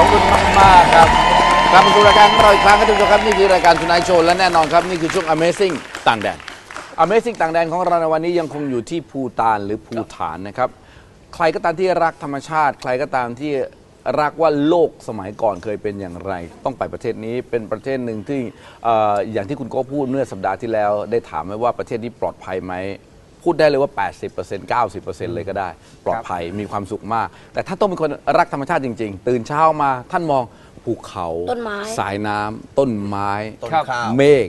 ขอบคุณมากมากๆครับกลับมาสู่รายการของเราอีกครั้งครับทุกท่านครับนี่คือรายการทุนายโชว์และแน่นอนครับ นี่คือช่วง Amazing ต่างแดน Amazing ต่างแดนของเราในวันนี้ยังคงอยู่ที่ภูตานหรือภูฐานนะครับ ใครก็ตามที่รักธรรมชาติ ใครก็ตามที่รักว่าโลกสมัยก่อนเคยเป็นอย่างไร ต้องไปประเทศนี้เป็นประเทศหนึ่งที่เอ่ออย่างที่คุณโก้พูดเมื่อสัปดาห์ที่แล้ว ได้ถามไว้ว่าประเทศนี้ปลอดภัยไหม พูดได้เลยว่า 80% 90%เลยก็ได้ ปลอดภัยมีความสุขมาก แต่ถ้าต้องเป็นคนรักธรรมชาติจริง ๆ ตื่นเช้ามาท่านมองภูเขาต้นไม้ สายน้ำต้นไม้ ต้นข้าว เมฆ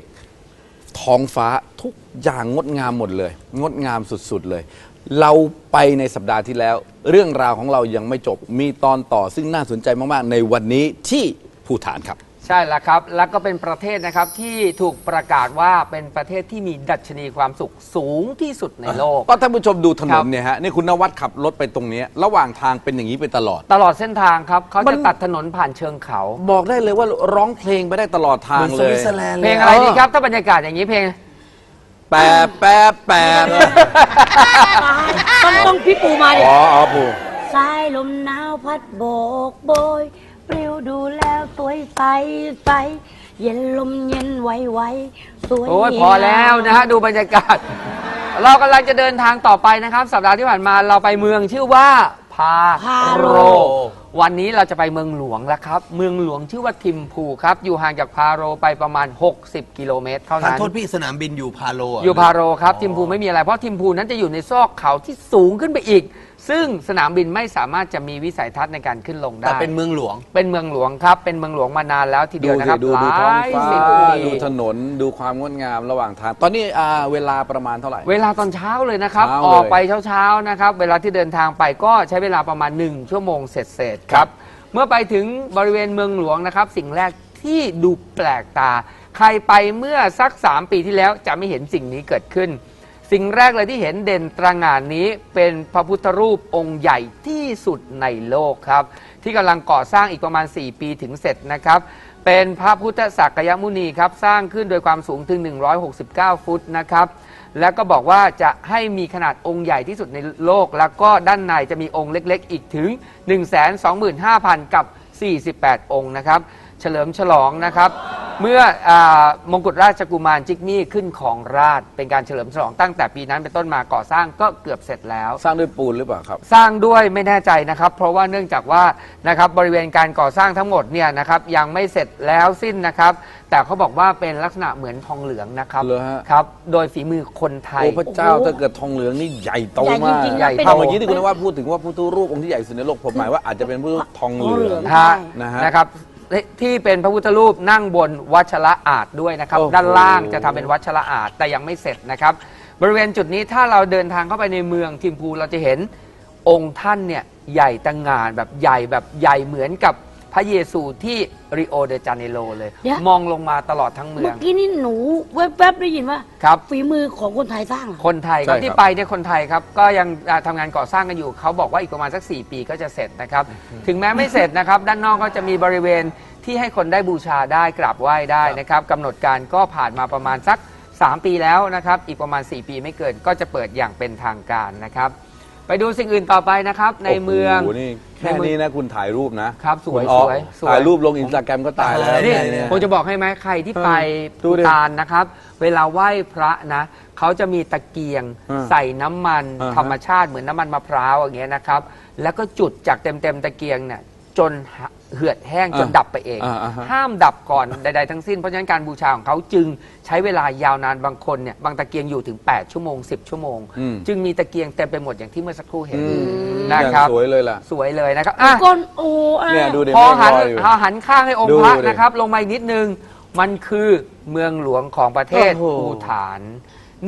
ท้องฟ้าทุกอย่างงดงามหมดเลย งดงามสุดๆเลย เราไปในสัปดาห์ที่แล้ว เรื่องราวของเรายังไม่จบมีตอนต่อซึ่งน่าสนใจมากๆ ในวันนี้ที่ภูฐานครับ ใช่แล้วครับ แล้วก็เป็นประเทศนะครับที่ถูกประกาศว่าเป็นประเทศที่มีดัชนีความสุขสูงที่สุดในโลก ก็ท่านผู้ชมดูถนครันบเนี่ยฮะนี่คุณนวัดขับรถไปตรงเนี้ยระหว่างทางเป็นอย่างนี้ไปตลอด ตลอดเส้นทางครับเขามัจะนตัดถนนผ่านเชิงเขา บอกได้เลยว่าร้องเพลงไปได้ตลอดทางเหมือนสเลยวิตเซอร์แลนด์เพลงอะไรดีครับ ถ้าบรรยากาศอย่างนี้เพลงแปะแปะแปะต้องต้องพี่ปูมาดิอ๋ออ๋อผูสายลมหนาวพัดโบกโบย ปลิวดูแล้วสวยใสใสเย็นลมเย็นไวไวสวยโอ้ยพอแล้วนะฮะดูบรรยากาศ เรากำลังจะเดินทางต่อไปนะครับ สัปดาห์ที่ผ่านมาเราไปเมืองชื่อว่าพาพาโรโร วันนี้เราจะไปเมืองหลวงแล้วครับ เมืองหลวงชื่อว่าทิมพูครับ อยู่ห่างจากพาโรไปประมาณ 60 กิโลเมตรเท่าทานนั้นโทษพี่สนามบินอยู่พาโละอยู่พาโรครับทิมพูไม่มีอะไรเพราะทิมพูนั้นจะอยู่ในซอกเขาที่สูงขึ้นไปอีก ซึ่งสนามบินไม่สามารถจะมีวิสัยทัศน์ในการขึ้นลงได้ แต่เป็นเมืองหลวง เป็นเมืองหลวงครับ เป็นเมืองหลวงมานานแล้วทีเดีดูยวนะคสิรับดูดูหท้องลายฟ้าสิบปีดูถนนดูความงดงามระหว่างทาง ตอนนี้อ่าเวลาประมาณเท่าไหร่ เวลาตอนเช้าเลยนะครับ เช้าเลยออกไปเช้าๆนะครับ เวลาที่เดินทางไปก็ใช้เวลาประมาณ 1 ชั่วโมงเสร็จๆครับเมื่อไปถึงบริเวณเมืองหลวงนะครับ สิ่งแรกที่ดูแปลกตา ใครไปเมื่อสัก 3 ปีที่แล้วจะไม่เห็นสิ่งนี้เกิดขึ้น สิ่งแรกเลยที่เห็นเด่นตระหง่านนี้เป็นพระพุทธรูปองค์ใหญ่ที่สุดในโลกครับ ที่กำลังก่อสร้างอีกประมาณ 4 ปีถึงเสร็จนะครับ เป็นพระพุทธศักยมุนีครับสร้างขึ้นโดยความสูงถึง 169 ฟุตนะครับ แล้วก็บอกว่าจะให้มีขนาดองค์ใหญ่ที่สุดในโลก แล้วก็ด้านในจะมีองค์เล็กๆ อีกถึง 125,000 กับ 48 องค์นะครับ เฉลิมฉลองนะครับ เมื่ออามงกุฎราชกุมารจิกมี่ขึ้นของราชเป็นการเฉลิมฉลองตั้งแต่ปีนั้นเป็นต้นมาก่อสร้างก็เกือบเสร็จแล้ว สร้างด้วยปูนหรือเปล่าครับ สร้างด้วยไม่แน่ใจนะครับ เพราะว่าเนื่องจากว่านะครับบริเวณการก่อสร้างทั้งหมดเนี่ยนะครับยังไม่เสร็จแล้วสิ้นนะครับ แต่เขาบอกว่าเป็นลักษณะเหมือนทองเหลืองนะครับเหรอฮะ ครับโดยฝีมือคนไทย โอ้พระเจ้าถ้าเกิดทองเหลืองนี่ใหญ่โตใหญ่มากจริงๆใหญ่นะเป็นโตเอาเมื่อกี้ที่คุณนวัดพูดถึงว่าพุทธรูปองค์ที่ใหญ่สุดในโลกผมหมายว่าอาจจะเป็นพุทธรูปทองเหลือง ฮะนะฮะ นะครับ ที่เป็นพระพุทธรูปนั่งบนวัชระอาจด้วยนะครับ โอ้โห ด้านล่างจะทำเป็นวัชระอาจแต่ยังไม่เสร็จนะครับ บริเวณจุดนี้ถ้าเราเดินทางเข้าไปในเมืองทิมพูเราจะเห็นองค์ท่านเนี่ยใหญ่ตังงานแบบใหญ่แบบใหญ่เหมือนกับ พระเยซูที่ริโอเดจาเนโรเลย เดี๋ยว มองลงมาตลอดทั้งเมืเมื่ออง กี้นี่หนูแวบๆได้ยินว่าครับ ฝีมือของคนไทยสร้างเหรอ คนไทยครับใช่ครับที่ไปเนี่ยคนไทยครับก็ยังอ่าทำงานก่อสร้างกันอยู่เขาบอกว่าอีกประมาณสัก 4 ปีก็จะเสร็จนะครับ ถึงแม้ไม่เสร็จนะครับ ด้านนอกก็จะมีบริเวณที่ให้คนได้บูชาได้กราบไหว้ได้นะครับกำหนดการก็ผ่านมาประมาณสัก 3 ปีแล้วนะครับ อีกประมาณ 4 ปีไม่เกินก็จะเปิดอย่างเป็นทางการนะครับ ไปดูสิ่งอื่นต่อไปนะครับ ในเมือง โโหนี่แค่นี้นะ คุณถ่ายรูปนะครับ สวยคุณอ๋อสวยสวยถ่ายรูปลงอินสตาแกรมก็ตายแล้วถ่ายนี่ได้เนี่ย ผมจะบอกให้ไหมใครที่ไปดูภูดิตานนะครับ เวลาไหว้พระนะเขาจะมีตะเกียงอ่าใส่น้ำมันอ่าฮะ ธรรมชาติเหมือนน้ำมันมะพร้าวอย่างเงี้ยนะครับ แล้วก็จุดจากเต็มเต็มๆตะเกียงเนี่ย จนเหือดแห้งจนดับไปเอง อ่าอ่าฮะ ห้ามดับก่อนใดๆทั้งสิ้น เพราะฉะนั้นการบูชาของเขาจึงใช้เวลายาวนานบางคนเนี่ยบางตะเกียงอยู่ถึง 8 ชั่วโมง 10 ชั่วโมง อืม จึงมีตะเกียงเต็มไปหมดอย่างที่เมื่อสักครู่เห็นอืมนะครับอย่างสวยเลยล่ะ สวยเลยนะครับอะ ก้นโอ้อะเนี่ยดูดิพอเมฆหันลอยอยู่ พอหันข้างให้องดูค์พระดินะครับ ลงมาอีกนิดนึง มันคือเมืองหลวงของประเทศโอ้โห ภูฐาน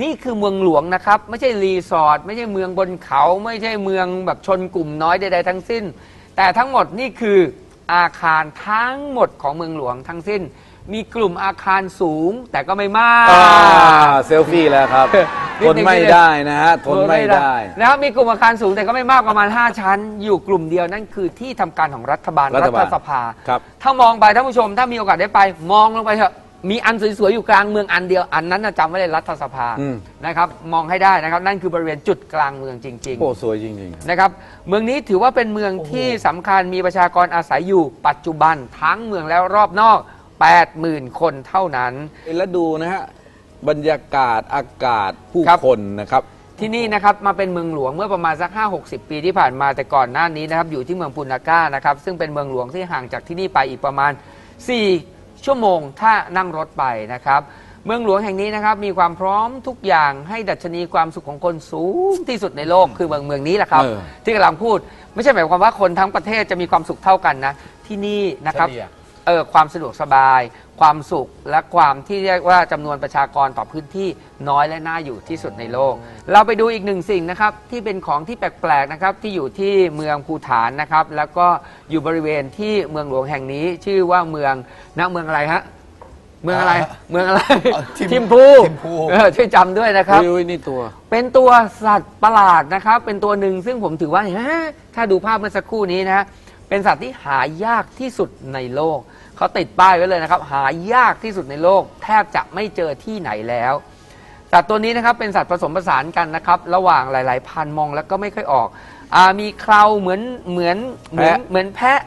นี่คือเมืองหลวงนะครับ ไม่ใช่รีสอร์ทไม่ใช่เมืองบนเขา ไม่ใช่เมืองแบบชนกลุ่มน้อยใดๆทั้งสิ้น แต่ทั้งหมดนี่คืออาคารทั้งหมดของเมืองหลวงทั้งสิ้น มีกลุ่มอาคารสูงแต่ก็ไม่มาก อ่าเซลฟี่แล้วครับ นิดทนนึง ไม่นิดนึงได้นะฮะ ทนไม่ได้ นะครับมีกลุ่มอาคารสูงแต่ก็ไม่มากประมาณ 5 ชั้น อยู่กลุ่มเดียวนั่นคือที่ทำการของรัฐบาลรัฐบาลสภา ครับ ถ้ามองไปท่านผู้ชม ถ้ามีโอกาสได้ไป มองลงไปเถอะ มีอันสวยๆอยู่กลางเมืองอันเดียวอันนั้นนะจำไว้เลยรัฐสภาอืม นะครับมองให้ได้นะครับนั่นคือบริเวณจุดกลางเมืองจริง โอ้สวยจริง ๆ นะครับเมืองนี้ถือว่าเป็นเมืองที่สำคัญมีประชากรอาศัยอยู่ปัจจุบันทั้งเมืองแล้วรอบนอก 80,000 คนเท่านั้น ๆ แล้วดูนะฮะ บรรยากาศอากาศผู้ครับ คนนะครับ ที่นี่นะครับมาเป็นเมืองหลวงเมื่อประมาณสัก 5 60 ปีที่ผ่านมาแต่ก่อนหน้านี้นะครับอยู่ที่เมืองปุนาก้านะครับซึ่งเป็นเมืองหลวงที่ห่างจากที่นี่ไปอีกประมาณ 4 ชั่วโมงถ้านั่งรถไปนะครับ เมืองหลวงแห่งนี้นะครับ มีความพร้อมทุกอย่างให้ดัชนีความสุขของคนสูงที่สุดในโลกคือเมืองเมืองนี้แหละครับ เออที่กำลังพูด ไม่ใช่หมายความว่าคนทั้งประเทศจะมีความสุขเท่ากันนะ ที่นี่นะครับ เฉลี่ย เออความสะดวกสบาย ความสุขและความที่เรียกว่าจำนวนประชากรต่อพื้นที่น้อยและน่าอยู่ที่สุดในโลก เราไปดูอีกหนึ่งสิ่งนะครับที่เป็นของที่แปลกๆนะครับที่อยู่ที่เมืองภูฐานนะครับ แล้วก็อยู่บริเวณที่เมืองหลวงแห่งนี้ ชื่อว่าเมืองนะเมืองอะไรฮะเมืองอะไร อ่าเมืองอะไรเอ่อทิมทิมพูทิมพู เออช่วยจำด้วยนะครับ อุ้ยนี่ตัว เป็นตัวสัตว์ประหลาดนะครับ เป็นตัวหนึ่งซึ่งผมถือว่าฮะถ้าดูภาพเมื่อสักครู่นี้นะ เป็นสัตว์ที่หายากที่สุดในโลก เขาติดป้ายไว้เลยนะครับ หายากที่สุดในโลก แทบจะไม่เจอที่ไหนแล้วสัตว์ตัวนี้นะครับเป็นสัตว์ผสมผสานกันนะครับ ระหว่างหลาย ๆ พันธุ์มองแล้วก็ไม่ค่อยออกอามีเคราเหมือนเหมือนเหมือนแพะเหมือนแพะ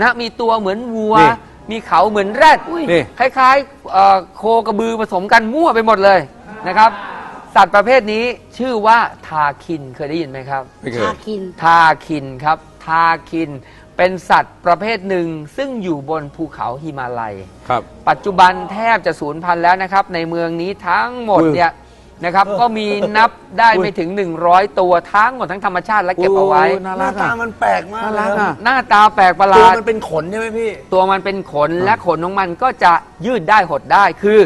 นะมีตัวเหมือนวัว นี่มีเขาเหมือนแรดนี่ คล้ายๆเอ่อโคกระบือผสมกันมั่วไปหมดเลยนะครับ สัตว์ประเภทนี้ชื่อว่าทาคินเคยได้ยินไหมครับ ไม่เคชายคิน ทาคินครับ ทาคิน เป็นสัตว์ประเภทหนึ่งซึ่งอยู่บนภูเขาหิมาลัย ครับ ปัจจุบันแทบจะสูญพันธุ์แล้วนะครับ ในเมืองนี้ทั้งหมดอุ้ยเนี่ยนะครับ ก็มีนับได้อุ้ยไม่ถึง 100 ตัวทั้งหมดทั้งธรรมชาติและเก็บเอาไว้ โน่าหรัน้ากตาอะมันแปลกมากน่าเลรัยกคอะรับหน้าตาแปลกประหตัวลาดมันเป็นขนใช่ไหมพี่ ตัวมันเป็นขนและขนของมันก็จะยืดได้หดได้คือ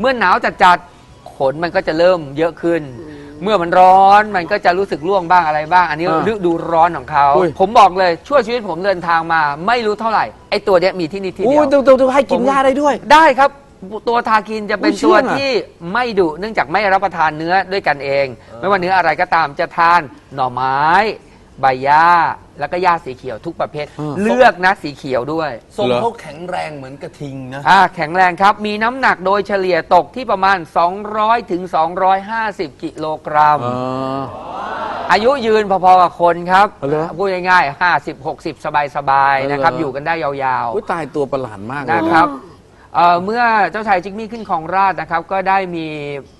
เมื่อหนาวจัดจัดๆขนมันก็จะเริ่มเยอะขึ้น เมื่อมันร้อนมันก็จะรู้สึกร่วงบ้างอะไรบ้าง อันนี้อ่าฤดูร้อนของเขา อุ้ย ผมบอกเลยช่วยชีวิตผมเดินทางมา ไม่รู้เท่าไหร่ไอตัวเนี้ยมีที่นี่ที่อุ้เดียยวดูดูดูให้กินหญ้าได้ด้วย ได้ครับตัวทากินจะเป็นอุ๊ยเชื่ตัวองอะ ที่ไม่ดุเนื่องจากไม่รับประทานเนื้อด้วยกันเอง ไม่ว่าเนื้ออะไรก็ตามจะทานหน่อไม้ ใบหญ้าแล้วก็หญ้าสีเขียวทุกประเภทเลือกนะสีเขียวด้วย ทรงเหรอ เขาแข็งแรงเหมือนกระทิงนะ อ่าแข็งแรงครับ มีน้ำหนักโดยเฉลี่ยตกที่ประมาณ 200ถึง250 กิโลกรัมอ๋ออายุยืนพอๆกับคนครับ เหรอพูดง่ายๆ 50 60 สบายๆนะครับ เหรอออ ยู่กันได้ยาวอุ้ยตายตัวประหลาดมากเลยนะครับเอ่อเมื่อเจ้าชายจิกมี่ขึ้นครองราชย์นะครับ ก็ได้มี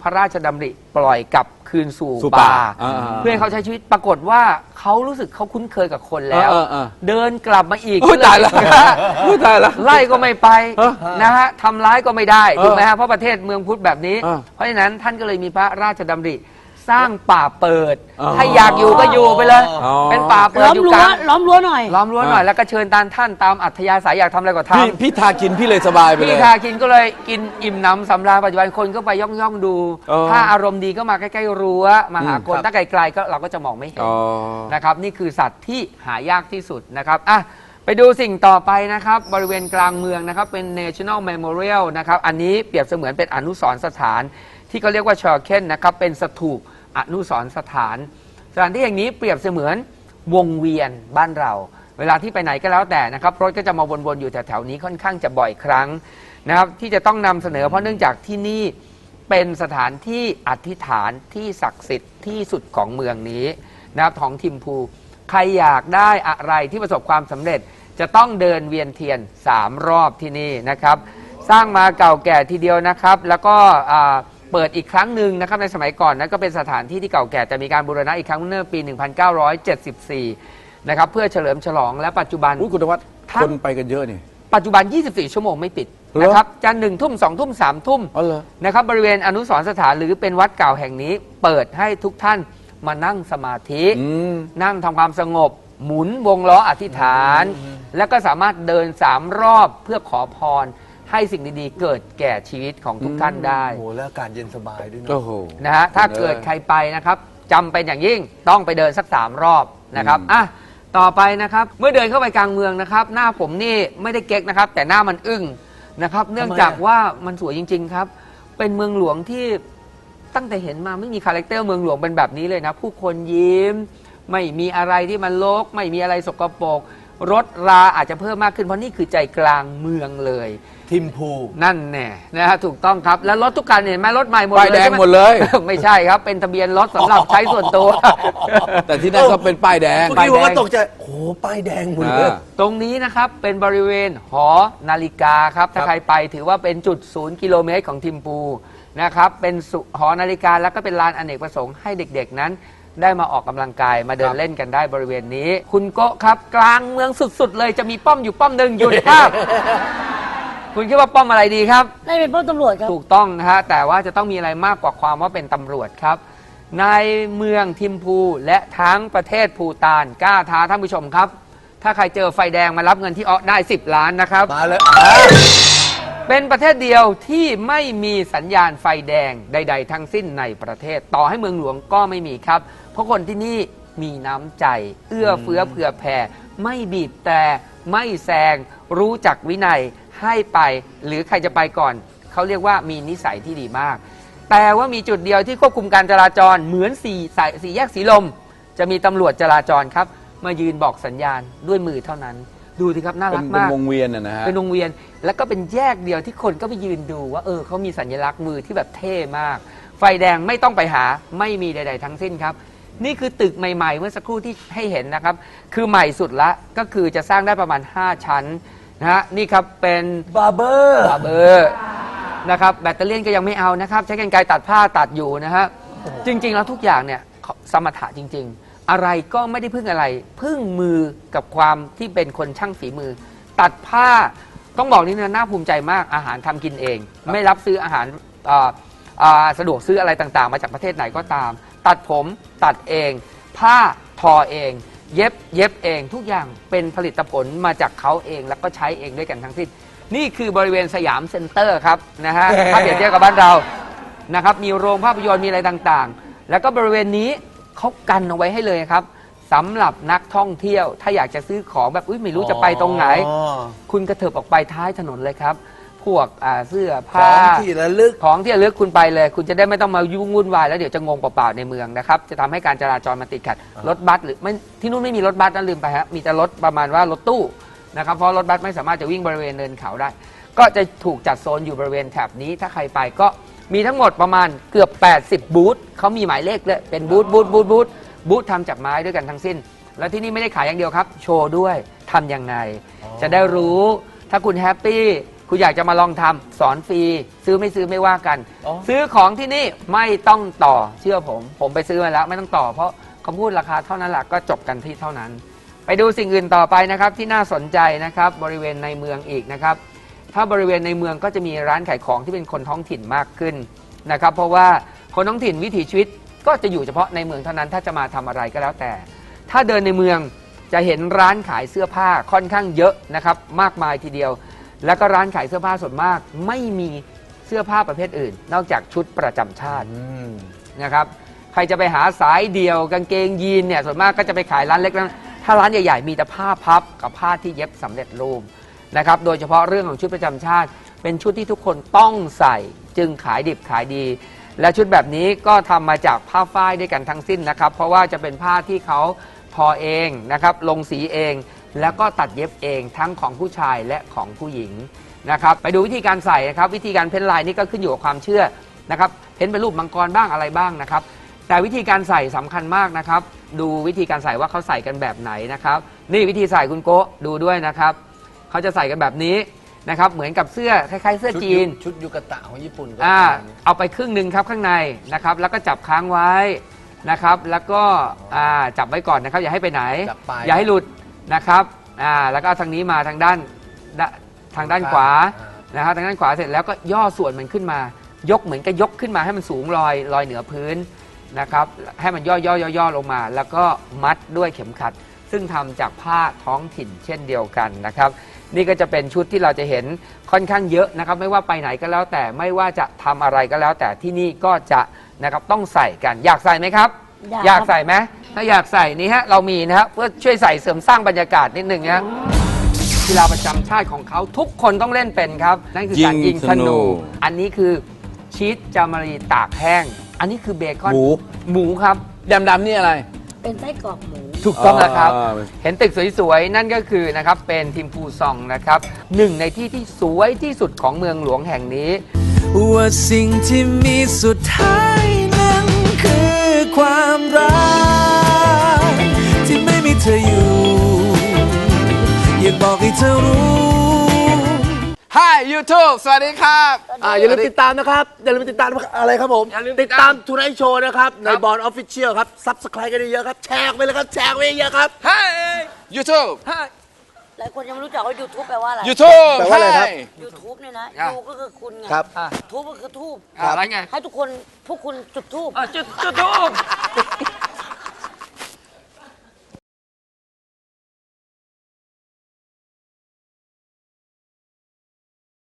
พระราชดำริปล่อยกลับ คืนสู่สู่ป่าป่าอ่าๆเพื่อให้เขาใช้ชีวิตปรากฏว่าเขารู้สึกเขาคุ้นเคยกับคนแล้ว เออเออเออ เดินกลับมาอีกอุ้ยตายแล้วอุ้ยตายแล้วไล่ก็ไม่ไปเออนะฮะทำร้ายก็ไม่ได้เออถูกไหมฮะเพราะประเทศเมืองพุทธแบบนี้ เออเพราะฉะนั้นท่านก็เลยมีพระราชดำริ สร้างป่าเปิด อ๋อให้อยากอยู่ก็อยู่ไปเลย อ๋อ เป็นป่าเปิดล้อมอยู่รั้กวลางล้อมรั้วหน่อย ล้อมรั้วหน่อยอ่าแล้วก็เชิญตามท่านตามอัธยาศัยอยากทำอะไรก็ทำพี่พี่ทากินพี่เลยสบายไปเลพี่ย ทากินก็เลยกินอิ่มหน้ำสำราญปัจจุบันคนก็ไปย่องย่องๆดูอ๋อถ้าอารมณ์ดีก็มาใกล้ๆรั้วมาหาอืมคนครับ ถ้าไกลๆก็เราก็จะมองไม่เห็น อ๋อ นะครับนี่คือสัตว์ที่หายากที่สุดนะครับอะไปดูสิ่งต่อไปนะครับ บริเวณกลางเมืองนะครับ เป็น National Memorial นะครับ อันนี้เปรียบเสมือนเป็นอนุสรณ์สถาน ที่เขาเรียกว่าชอเคนนะครับเป็นสถูปอนุสรณ์สถาน สถานที่อย่างนี้เปรียบเสมือนวงเวียนบ้านเรา เวลาที่ไปไหนก็แล้วแต่นะครับรถก็จะมาวนๆอยู่แถวๆนี้ค่อนข้างจะบ่อยครั้งนะครับที่จะต้องนำเสนอเพราะเนื่องจากที่นี่เป็นสถานที่อธิษฐานที่ศักดิ์สิทธิ์ที่สุดของเมืองนี้นะครับของทิมพู ใครอยากได้อะไรที่ประสบความสำเร็จจะต้องเดินเวียนเทียน 3 รอบที่นี่นะครับ สร้างมาเก่าแก่ทีเดียวนะครับ แล้วก็อ่า เปิดอีกครั้งหนึ่งนะครับในสมัยก่อนนั้นก็เป็นสถานที่ที่เก่าแก่แต่มีการบูรณะอีกครั้งเมื่อปี 1974 นะครับเพื่อเฉลิมฉลองและปัจจุบัน อุ้ยคุณธวัฒน์ทั้งคนไปกันเยอะนี่ ปัจจุบัน 24 ชั่วโมงไม่ปิดเหรอ นะครับจะหนึ่งทุ่มสองทุ่มสามทุ่มอ๋อเหรอ นะครับบริเวณอนุสรณ์สถานหรือเป็นวัดเก่าแห่งนี้ เปิดให้ทุกท่านมานั่งสมาธิ อืม นั่งทำความสงบ หมุนวงล้ออธิษฐาน แล้วก็สามารถเดินสามรอบเพื่อขอพร ให้สิ่งดีๆ เกิดแก่ชีวิตของทุกท่านได้ โอ้โหแล้วอากาศเย็นสบายด้วยเนโอ้อะ โห นะฮะถ้าเออเกิดใครไปนะครับจำเป็นอย่างยิ่งต้องไปเดินสักสามรอบนะครับอืมอะต่อไปนะครับเมื่อเดินเข้าไปกลางเมืองนะครับ หน้าผมนี่ไม่ได้เก๊กนะครับ แต่หน้ามันอึ้งนะครับ เนื่องจากว่ามันสวยจริง ๆครับ เป็นเมืองหลวงที่ตั้งแต่เห็นมาไม่มีคาแรคเตอร์เมืองหลวงเป็นแบบนี้เลยนะ ผู้คนยิ้ม ไม่มีอะไรที่มันรกไม่มีอะไรสกปรก รถราอาจจะเพิ่มมากขึ้น เพราะนี่คือใจกลางเมืองเลย ทิมพู นั่นแน่นะฮะถูกต้องครับ แล้วรถทุกคันเห็นไหมรถใหม่หมดป้ายเลยแดงใช่ไหมดเลย ไม่ใช่ครับ เป็นทะเบียนรถสำหรับใช้ส่วนตัว แต่ที่นั่นก็เป็นป้ายแดง เมื่อกี้ผมป้ายแดก็งตกใจโอ้โหป้ายแดงหมดเลย อ่า ตรงนี้นะครับ เป็นบริเวณหอนาฬิกาครับ ถ้าครับใครไปถือว่าเป็นจุดศูนย์กิโลเมตรของทิมพูนะครับ เป็นสุหอนาฬิกาแล้วก็เป็นลานอเนกประสงค์ให้เด็กๆนั้น ได้มาออกกำลังกายมาเดินเล่นกันได้บริเวณนี้ คุณโกะครับ กลางเมืองสุดๆ เลยจะมีป้อมอยู่ป้อมหนึ่งหยุดภาพคุณคิดว่าป้อมอะไรดีครับ ได้เป็นพ่อตำรวจครับ ถูกต้องนะฮะแต่ว่าจะต้องมีอะไรมากกว่าความว่าเป็นตำรวจครับ ในเมืองทิมพูและทั้งประเทศภูตานกล้าท้าท่านผู้ชมครับ ถ้าใครเจอไฟแดงมารับเงินที่อ้อได้ 10 ล้านนะครับ มาเลย เป็นประเทศเดียวที่ไม่มีสัญญาณไฟแดงใด ๆ ทั้งสิ้นในประเทศ ต่อให้เมืองหลวงก็ไม่มีครับ เพราะคนที่นี่มีน้ำใจ เอื้อเฟื้อเผื่อแผ่ ไม่บีบแต่ไม่แซง รู้จักวินัยให้ไป หรือใครจะไปก่อน เขาเรียกว่ามีนิสัยที่ดีมาก แต่ว่ามีจุดเดียวที่ควบคุมการจราจรเหมือนสี่สายสี่แยกสีลม จะมีตำรวจจราจรครับ มายืนบอกสัญญาณด้วยมือเท่านั้น ดูสิครับน่าเป็รันกเป็นมาก วงเวียนน่ะนะฮะ เป็นวงเวียนแล้วก็เป็นแยกเดียวที่คนก็ไปยืนดูว่าเออเขามีสัญลักษณ์มือที่แบบเท่มาก ไฟแดงไม่ต้องไปหาไม่มีใด ๆ ทั้งสิ้นครับ นี่คือตึกใหม่ ๆ เมื่อสักครู่ที่ให้เห็นนะครับ คือใหม่สุดละก็คือจะสร้างได้ประมาณ 5 ชั้นนะฮะนี่ครับเป็นบาร์เบอร์ บาร์เบอร์นะครับแบตเตอรี่ยนก็ยังไม่เอานะครับ ใช้กรรไกรตัดผ้าตัดอยู่นะฮะจริง ๆ แล้วทุกอย่างเนี่ยสมถะจริง ๆ อะไรก็ไม่ได้พึ่งอะไร พึ่งมือกับความที่เป็นคนช่างฝีมือ ตัดผ้าต้องบอกนี่นะน่าภูมิใจมากอาหารทำกินเอง ไม่รับซื้ออาหารอ่าอ่าสะดวกซื้ออะไรต่างๆ มาจากประเทศไหนก็ตาม ตัดผมตัดเอง ผ้าทอเอง เย็บเย็บเองทุกอย่างเป็นผลิตผลมาจากเขาเองแล้วก็ใช้เองด้วยกันทั้งสิ้น นี่คือบริเวณสยามเซ็นเตอร์ครับนะฮะถ้าเปรียบเทียบกับบ้านเรานะครับมีโรงภาพยนตร์มีอะไรต่างๆ แล้วก็บริเวณนี้ เขากันเอาไว้ให้เลยครับสำหรับนักท่องเที่ยว ถ้าอยากจะซื้อของแบบอุ้ยไม่รู้จะไปตรงไหน อ๋อคุณกระเถิบออกไปท้ายถนนเลยครับ พวกอ่าเสื้อขผ้า องที่ระลึก ของที่ระลึกคุณไปเลย คุณจะได้ไม่ต้องมายุ่งวุ่นวายแล้วเดี๋ยวจะงงเปล่าๆในเมืองนะครับ จะทำให้การจราจรมันติดขัด รถบัสหรือไม่ที่นู่นไม่มีรถบัสนะลืมไปฮะมีแต่รถประมาณว่ารถตู้นะครับเพราะรถบัสไม่สามารถจะวิ่งบริเวณเนินเขาได้ ก็จะถูกจัดโซนอยู่บริเวณแถบนี้ ถ้าใครไปก็ มีทั้งหมดประมาณเกือบ 80 บูธเขามีหมายเลขเลยเป็นบูธบูธบูธบูธบูธทำจากไม้ด้วยกันทั้งสิ้น แล้วที่นี่ไม่ได้ขายอย่างเดียวครับ โชว์ด้วยทำยังไง จะได้รู้ถ้าคุณแฮปปี้คุณอยากจะมาลองทำสอนฟรี ซื้อไม่ซื้อไม่ว่ากัน อ๋อ ซื้อของที่นี่ไม่ต้องต่อเชื่อผม ผมไปซื้อมาแล้วไม่ต้องต่อ เพราะเขาพูดราคาเท่านั้นแหละก็จบกันที่เท่านั้น ไปดูสิ่งอื่นต่อไปนะครับที่น่าสนใจนะครับบริเวณในเมืองอีกนะครับ ถ้าบริเวณในเมืองก็จะมีร้านขายของที่เป็นคนท้องถิ่นมากขึ้นนะครับเพราะว่าคนท้องถิ่นวิถีชีวิตก็จะอยู่เฉพาะในเมืองเท่านั้นถ้าจะมาทำอะไรก็แล้วแต่ ถ้าเดินในเมืองจะเห็นร้านขายเสื้อผ้าค่อนข้างเยอะนะครับมากมายทีเดียว แล้วก็ร้านขายเสื้อผ้าส่วนมาก ไม่มีเสื้อผ้าประเภทอื่น นอกจากชุดประจำชาตินะครับใครจะไปหาสายเดี่ยวกางเกงยีนเนี่ยส่วนมากก็จะไปขายร้านเล็กนั้นถ้าร้านใหญ่ๆมีแต่ผ้าพับกับผ้าที่เย็บสำเร็จรูป นะครับ โดยเฉพาะเรื่องของชุดประจำชาติ เป็นชุดที่ทุกคนต้องใส่จึงขายดิบขายดี และชุดแบบนี้ก็ทำมาจากผ้าฝ้ายด้วยกันทั้งสิ้นนะครับ เพราะว่าจะเป็นผ้าที่เขาทอเองนะครับลงสีเอง แล้วก็ตัดเย็บเองทั้งของผู้ชายและของผู้หญิงนะครับไปดูวิธีการใส่นะครับ วิธีการเพ้นลายนี่ก็ขึ้นอยู่กับความเชื่อนะครับเพ้นเป็นรูปมังกรบ้างอะไรบ้างนะครับ แต่วิธีการใส่สำคัญมากนะครับ ดูวิธีการใส่ว่าเขาใส่กันแบบไหนนะครับ นี่วิธีใส่คุณโกะดูด้วยนะครับ เขาจะใส่กันแบบนี้นะครับเหมือนกับเสื้อคล้ายๆ เสื้อชุดจีนยุชุดยุกะตะของญี่ปุ่นก็อ่าเป็นเอาไปครึ่งหนึ่งครับข้างในนะครับ แล้วก็จับค้างไว้นะครับ แล้วก็อ่าจับไว้ก่อนนะครับ อย่าให้ไปไหน จับปลายอย่าให้หลุดนะครับอ่าแล้วก็เอาทางนี้มาทางด้านด้าทางด้านขวาอ่านะครับทางด้านขวาเสร็จแล้วก็ย่อส่วนมันขึ้นมา ยกเหมือนกับยกขึ้นมาให้มันสูงลอยลอยเหนือพื้นนะครับ ให้มันย่อย่อย่อย่อลงมา แล้วก็มัดด้วยเข็มขัด ซึ่งทำจากผ้าท้องถิ่นเช่นเดียวกันนะครับ นี่ก็จะเป็นชุดที่เราจะเห็นค่อนข้างเยอะนะครับ ไม่ว่าไปไหนก็แล้วแต่ไม่ว่าจะทำอะไรก็แล้ว แต่ที่นี่ก็จะนะครับต้องใส่กันอยากใส่ไหมครับ อยากอยากใส่ไหมถ้าอยากใส่นี่ฮะเรามีนะฮะเพื่อช่วยใส่เสริมสร้างบรรยากาศนิดหนึ่งนะฮะกีฬาประจำชาติของเขาทุกคนต้องเล่นเป็นครับนั่นคือการยิยิงงธธนู นู อันนี้คือชีสจามารีตากแห้ง อันนี้คือเบคอนหมู หมูครับ ดำๆนี่อะไร เป็นไส้กรอกหมู ถูกต้องแล้วครับ อ่า เห็นตึกสวยๆ นั่นก็คือนะครับเป็นทิมพูซองนะครับหนึ่งในที่ที่สวยที่สุดของเมืองหลวงแห่งนี้ ว่าสิ่งที่มีสุดท้ายนั้นคือความรักที่ไม่มีเธออยู่ อยากบอกให้เธอรู้ Hi YouTube สวัสดีครับอ่าอย่าลืมติดตามนะครับ อย่าลืมติดตามอะไรครับผมอย่าลืมติติดดตาตามมทูไนท์โชว์นะครับ ในครับบอลออฟฟิเชียลครับซับสไครต์กันเยอะๆครับ แชร์ไปเลยครับ แชร์ไปเยอะๆครับ Hey YouTube Hey หลายคนยังไม่รู้จักว่า YouTube แปลว่าอะไร YouTube แปลว่าอะไรครับ Hi YouTube เนี่ยนะครับยูก็คือคุณไงครับอะทูบก็คือทูบอะไรไง ให้ทุกคนพวกคุณจุดทูบอะจุดจุดทูบ